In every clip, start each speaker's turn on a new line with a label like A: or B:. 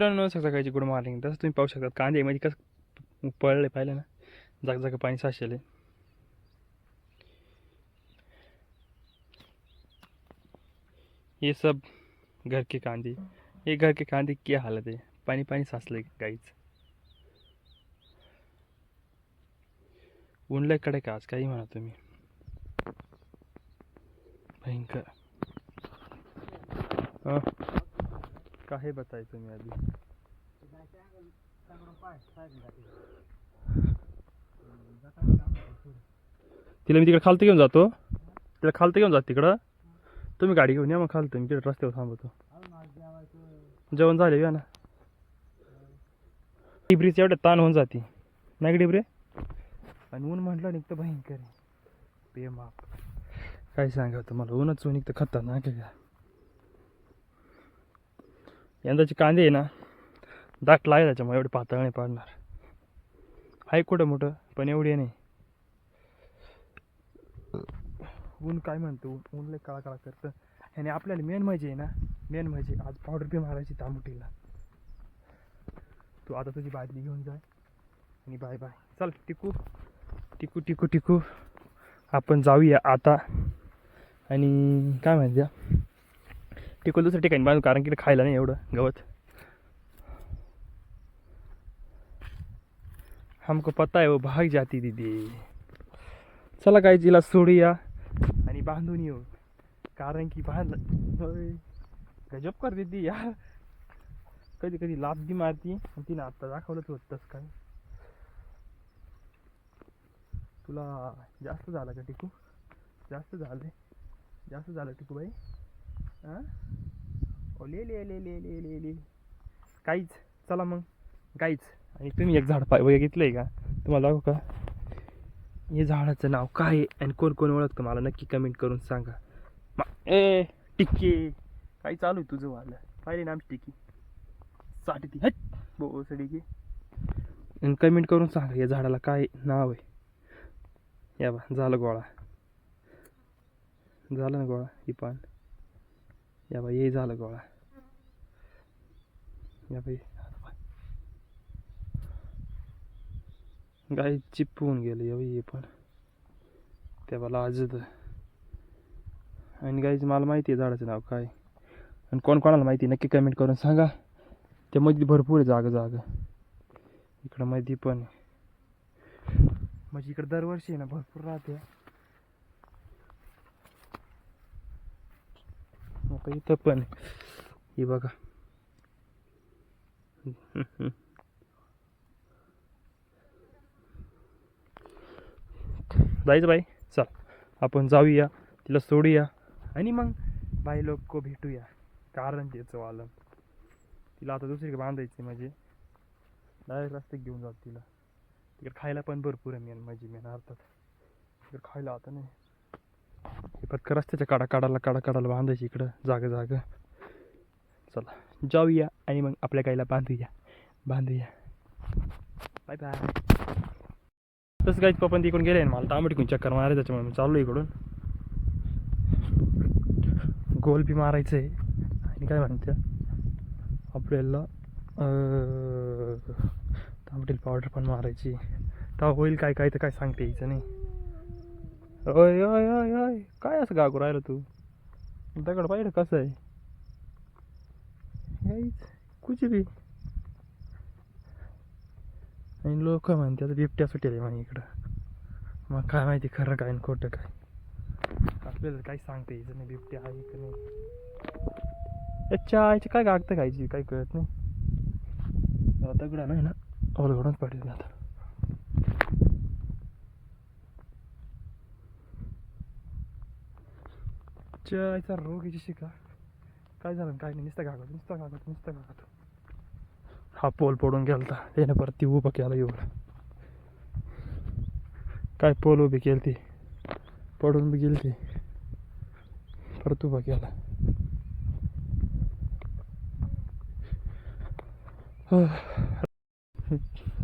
A: मित्रांनो सकाळची good morning तसं तुम्ही पाहू शकता कांदे म्हणजे कसं पळले पाहिलं ना जागजाग पाणी साचेले ये सब घर के कांदे. ये घर के कांदे की हालत है पाणी पाणी साचले काहीच. ऊन कडे का आज काही म्हणा तुम्ही. भयंकर. हां? काय बताय तुम्ही आधी? तिला मी तिकडे खालतं घेऊन जातो. तिला खालतं घेऊन जात तिकडं. तुम्ही गाडी घेऊन या मग खालतो. मी तिकडे रस्त्यावर थांबवतो जेवण झाले या ना. डिब्रीच एवढ्या ताण होऊन जाते. नाही का डिब्रे? आणि ऊन म्हटलं निघतं भयंकर आहे. बेमाप काय सांगा तुम्हाला? ऊनच ऊन निघतं खतरनाक आहे. का यंदाचे कांदे आहे ना दाट लाय त्याच्यामुळे एवढे पातळ नाही पाडणार. आहे कुठं मोठं पण एवढी नाही. ऊन काय म्हणतो ऊन ऊन लय काळा काळा करतं. आणि आपल्याला मेन म्हणजे आहे ना मेन म्हणजे आज पावडर बी मारायची तांबुटीला. तू आता तुझी बादली घेऊन जाय आणि बाय बाय चल टिकू. टिकू टिकू टिकू. आपण जाऊया आता. आणि काय म्हणत्या टिकून दुसऱ्या ठिकाणी बांधू कारण की खायला नाही एवढं गवत. हमको पता है वो भाग जाती दीदी। चला काय तिला सोडूया आणि बांधून येऊ. कारण की बांध गजब कर दीदी यार. कधी कधी लाभ मारती आणि तिनं आत्ता दाखवलं होत काय. तुला जास्त झालं का टिकू? जास्त झालं जास्त झालं टिकू बाई हां? ले ले ले ले ले ले काहीच चला मग. काहीच आणि तुम्ही एक झाड पाय बघितलं आहे का? तुम्हाला दाखवू का? हे झाडाचं नाव काय आहे आणि कोण कोण ओळखतं मला नक्की कमेंट करून सांगा. मा ए टिक्की. काय चालू आहे तुझं वालं? पाहिले ना आमची टिक्की? साठी ती. हट. बो टिक्की. आणि कमेंट करून सांगा या झाडाला काय नाव आहे. या बा झालं गोळा. झालं ना गोळा ही पान या बाई हे झालं गोळा. या बाई गाई चिपवून गेलं या बाई हे पण. तेव्हा आजत आणि गाईचं मला माहिती आहे झाडाचं नाव काय. आणि कोण कोणाला माहिती आहे नक्की कमेंट करून सांगा. त्यामध्ये भरपूर आहे जागा जागा. इकडं मध्ये पण. म्हणजे इकडं दरवर्षी आहे ना भरपूर राहते. आता इथं पण आहे. ही बघा. जायचं बाई चल. आपण जाऊया तिला सोडूया आणि मग बाई लोक भेटूया. कारण त्याचं आलं तिला आता दुसरीकडे बांधायची म्हणजे. डायरेक्ट रस्त्यात घेऊन जातो तिला. तिकडे खायला पण भरपूर आहे मेन म्हणजे मेन अर्थात. तिकडे खायला आता नाही. हे पत्कर रस्त्याच्या काडा काढायला काडा काढायला बांधायची इकडं जागं जागं. चला जाऊया आणि मग आपल्या गाईला बांधूया बांधूया. बाय बाय तसं काहीच पप्पा तिकडून गेले ना मला तांबट चक्कर मारायचं त्याच्यामुळे मी चाललो इकडून. गोल बी मारायचं आहे आणि काय म्हणते आपल्याला तांबडील पावडर पण मारायची. तेव्हा होईल काय काय तर काय सांगते यायचं नाही. ओय ओय ओय ओय. काय असं गागू राहिलं तू? दगड पाहिलं कसं आहे? काहीच कुछ बी. आणि लोक आता बिबट्या सुटेल म्हणे इकडं. मग काय माहिती खरं काय आणि खोटं काय. आपल्याला काही सांगता यायचं नाही बिबट्या आहे का नाही. अच्छा याची काय गागतं खायची काही कळत नाही. दगडा नाही ना ओलगडूनच पडेल आता. चायचा रोग याची शिका. काय झालं? काय नाही नुसतं कागद नुसतं कागद नुसतं कागद हा पोल पडून गेलता. त्याने परत ती उभा केला एवढं. काय पोल उभी केली ती पडून बी गेली ती परत उभा केला.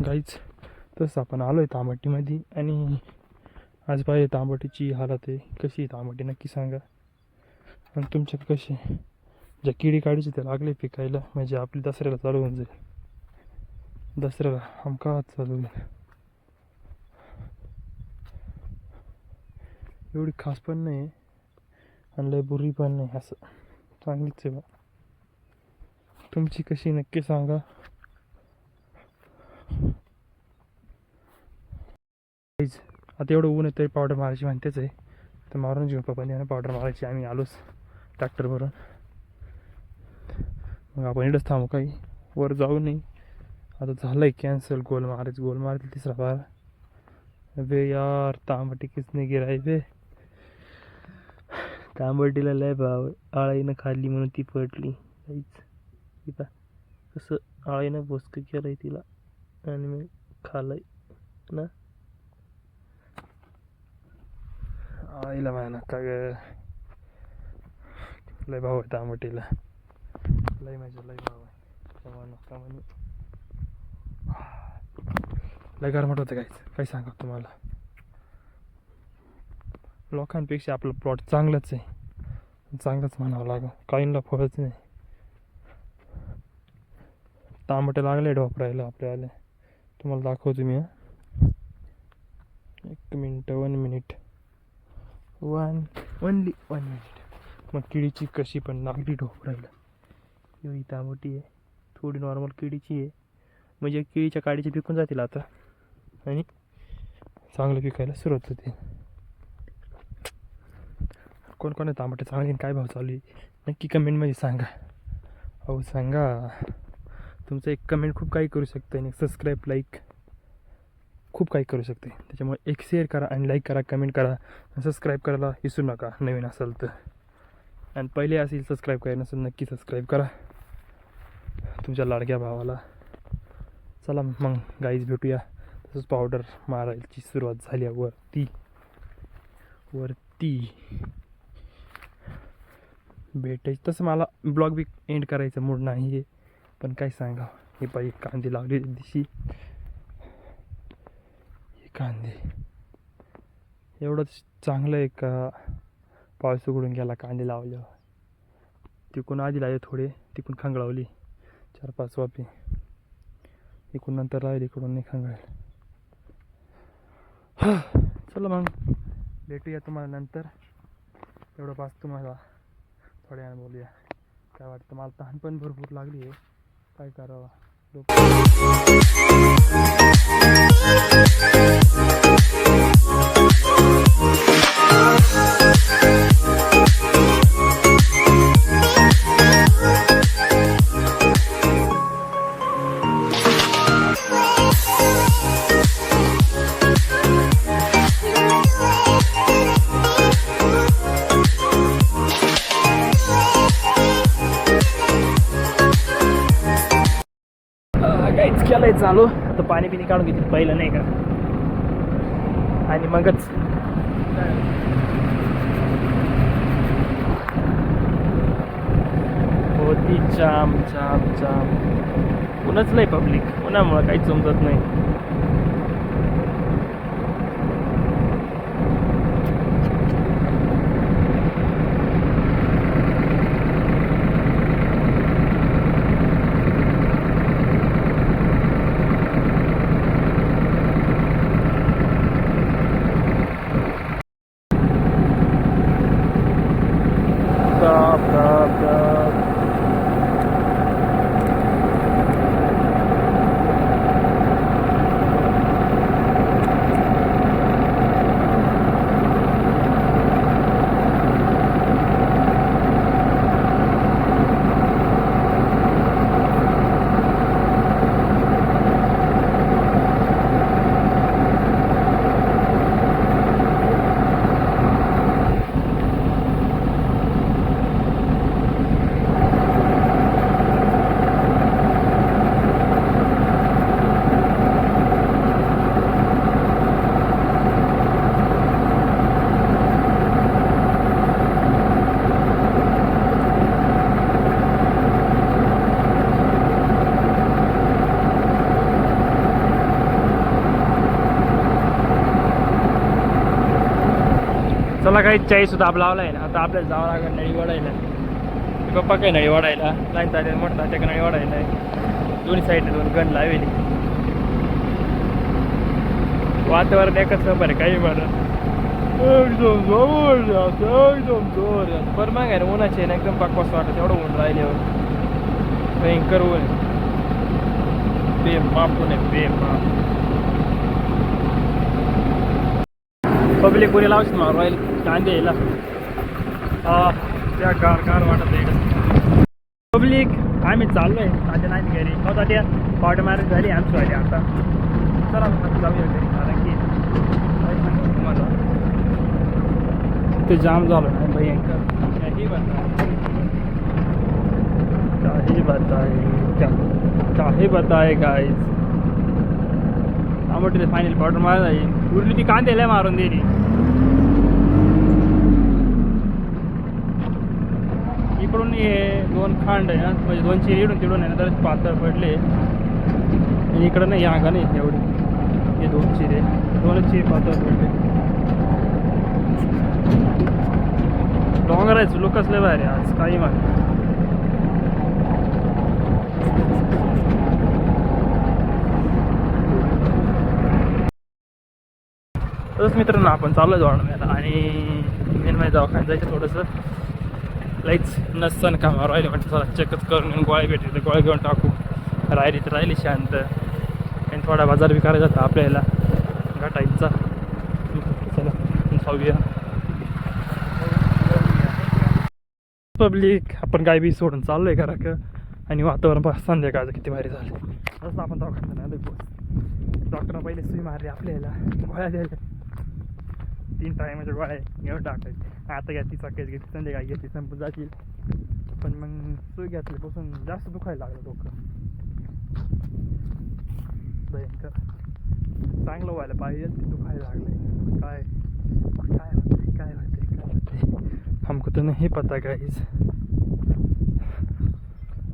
A: गाईच तसं आपण आलो आहे तांबटीमध्ये आणि आज पाहिजे तांबटीची हालत आहे. कशी आहे तांबटी? नक्की सांगा. आणि तुमच्यात कशी ज्या किडी काढीची त्या लागले पिकायला म्हणजे आपली दसऱ्याला चालू होऊन जाईल. दसऱ्याला हमका चालू होईल. एवढी खास पण नाही आणि लय बुरी पण नाही असं चांगलीच आहे बा. तुमची कशी नक्की सांगा. आता एवढं ऊन येतं पावडर मारायची म्हणतेच आहे. तर मारून घेऊ पप्पाने पावडर मारायची आम्ही आलोच. ट्रॅक्टरवरून. मग आपण इथंच थांबू काही वर जाऊ नाही. आता झालं आहे कॅन्सल गोल मारायचं गोल मारायचं तिसरा बार. वे यार तांबटी किसने गिराय बे. तांबटीला लय भाव आळाईनं खाल्ली म्हणून ती पडली काहीच. इथं कसं आळीनं बोसकं केलंय तिला. आणि मी खाल्लंय. ना? आईला माहिना का लय भाव आहे तामटीला लय माझ्या लय भाव आहे. त्यामुळे नका लय गरमट होतं काहीच काही सांगा तुम्हाला. लोकांपेक्षा आपलं प्लॉट चांगलंच आहे. चांगलंच म्हणावं लागेल. काहींना फळच नाही. तांबटे लागले ढोपरायला आपल्याला तुम्हाला दाखवतो मी एक minute one minute one only one minute मग किडीची कशी पण लागली ढोपरायला एवढी तांबटी आहे. थोडी नॉर्मल किडीची आहे. म्हणजे किडीच्या काडीचे पिकून जातील आता. आणि चांगलं पिकायला सुरुवात होते. कोण कोण आहे तांबटे चांगले आणि काय भाव चालू आहे? नक्की कमेंटमध्ये सांगा. अहो सांगा. तुमचं एक कमेंट खूप काही करू शकतं आणि सबस्क्राईब लाईक खूप काही करू शकते त्याच्यामुळे एक शेअर करा आणि लाईक करा कमेंट करा. सबस्क्राईब करायला विसरू नका नवीन असाल तर. आणि पहिले असेल सबस्क्राईब करायला नसेल नक्की सबस्क्राईब करा. तुमच्या लाडक्या भावाला. चला मग गाईज भेटूया. तसंच पावडर मारायची सुरुवात झाली आहे वरती. वरती. भेटायची. तसं मला ब्लॉग बी एंड करायचं मूड नाही आहे. पण काय सांगा. हे पाहिजे कांदे लावले दिशी हे कांदे. एवढंच चांगलं आहे का? पाऊस उघडून गेला कांदे लावल्यावर तिकून आधी लावले थोडे तिकून खंगळावली चार पाच वापी इकडून नंतर लावली इकडून नाही खांगळेल. चला मग भेटूया तुम्हाला नंतर. एवढं पास तुम्हाला थोड्या वेळाने बोलूया. काय वाटतं मला तहान पण भरपूर लागली आहे. काय करावं? चालू आता पाणी पिणी काढून घेतील पहिलं नाही का? आणि मगच. होती जाम जाम जाम. उन्हाच नाही पब्लिक उन्हामुळं काहीच समजत नाही. আপনার मला काही चाळीस दाब लावला आहे ना. आता आपल्याला जावं लागेल नळी वाढायला पप्पा काही नळी वाढायला लाईन चालेल मोठा त्या नळी वाढायला आहे. दोन्ही साईडने दोन गण लावेली. वातावरण एकच नंबर आहे काही म्हणा एकदम जबरदस्त एकदम जोर बरं मग आहे उन्हाचे ना एकदम पाकवास वाटत एवढं ऊन राहिल्यावर. भयंकर ऊन आहे. बेमाप आहे आहे बेमाप पब्लिक पुरी लावशील मारू रॉयल कांदे यायला त्या कार कार वाटत आहे पब्लिक आम्ही चाललो आहे तात्या नाही घरी. हो तात्या. पावडे मॅरेज झाली आमची वाली आता. चला मग जाऊया घरी. कारण की तुम्हाला. ते जाम झालं नाही भयंकर. काही बताए काही बताय क्या काही बताए गाईज आंबटीले फायनल पावडर मारा आहे. उरली ती कांद्याला मारून दिली. इकडून हे दोन खांड आहे ना म्हणजे दोन चिरी इकडून तिकडून आहे ना तर पातळ पडले. आणि इकडं नाही ह्या नाही एवढी. हे दोन चिरे दोनच चिरे पातळ पडले. डॉगरायचं लोकच लय बाहेर आज काही मागे तसंच मित्रांनो आपण चाललो जाऊन आणि मेन म्हणजे दवाखान्यात जायचं थोडंसं. लाईच नसन कामावर राहिले म्हणजे चला चेकच करून घेऊन गोळ्या भेटले तर गोळ्या घेऊन टाकू. राहिली तर राहिली शांत. आणि थोडा बाजार बी करायचा होता आपल्याला. घाटाईचा चला जाऊया. पब्लिक आपण काय बी सोडून चाललोय घरा का आणि वातावरण पण संध्याकाळचं किती भारी झालं. तसं आपण दवाखान्यात नाही डॉक्टरनं पहिले सुई मारली आपल्याला. गोळ्या द्यायला. तीन टायमाच्या गोळ्या घेऊन टाकायचे. आता घ्या ती सकाळी घेतली संध्याकाळी घेतली संपून जातील पण मग सुई घातल्यापासून जास्त दुखायला लागलं डोकं. भयंकर. चांगलं व्हायला पाहिजे ते दुखायला लागले काय? काय होते काय होते काय होते हमको तो नहीं पता काहीच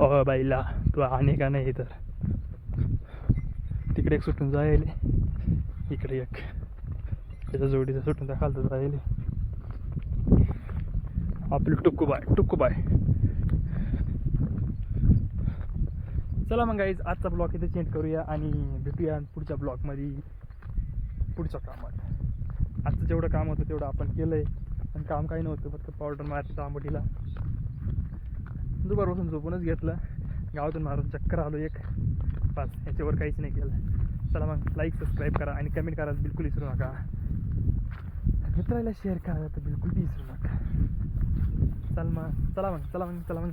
A: ओ बाईला तू आणि का नाही तर तिकडे एक सुटून जाईल इकडे एक. त्याच्या जोडीचं सुटून त्या खालतं जाईल. आपली टुक्कू बाय टुक्कू बाय. चला मग गाईज आजचा ब्लॉग इथे चेंज करूया आणि भेटूया पुढच्या ब्लॉगमध्ये पुढच्या कामात. आजचं जेवढं काम होतं तेवढं आपण केलं आहे आणि काम काही नव्हतं फक्त पावडर मारते तांबटीला दुपारपासून झोपूनच घेतलं. गावातून मारून चक्कर आलो एक. पाच याच्यावर काहीच नाही केलं. चला मग लाईक सबस्क्राईब करा आणि कमेंट करा बिलकुल विसरू नका. मित्राला शेअर करायला तर बिलकुल विसरू नका. चल मग चला मग चला मग चला मग.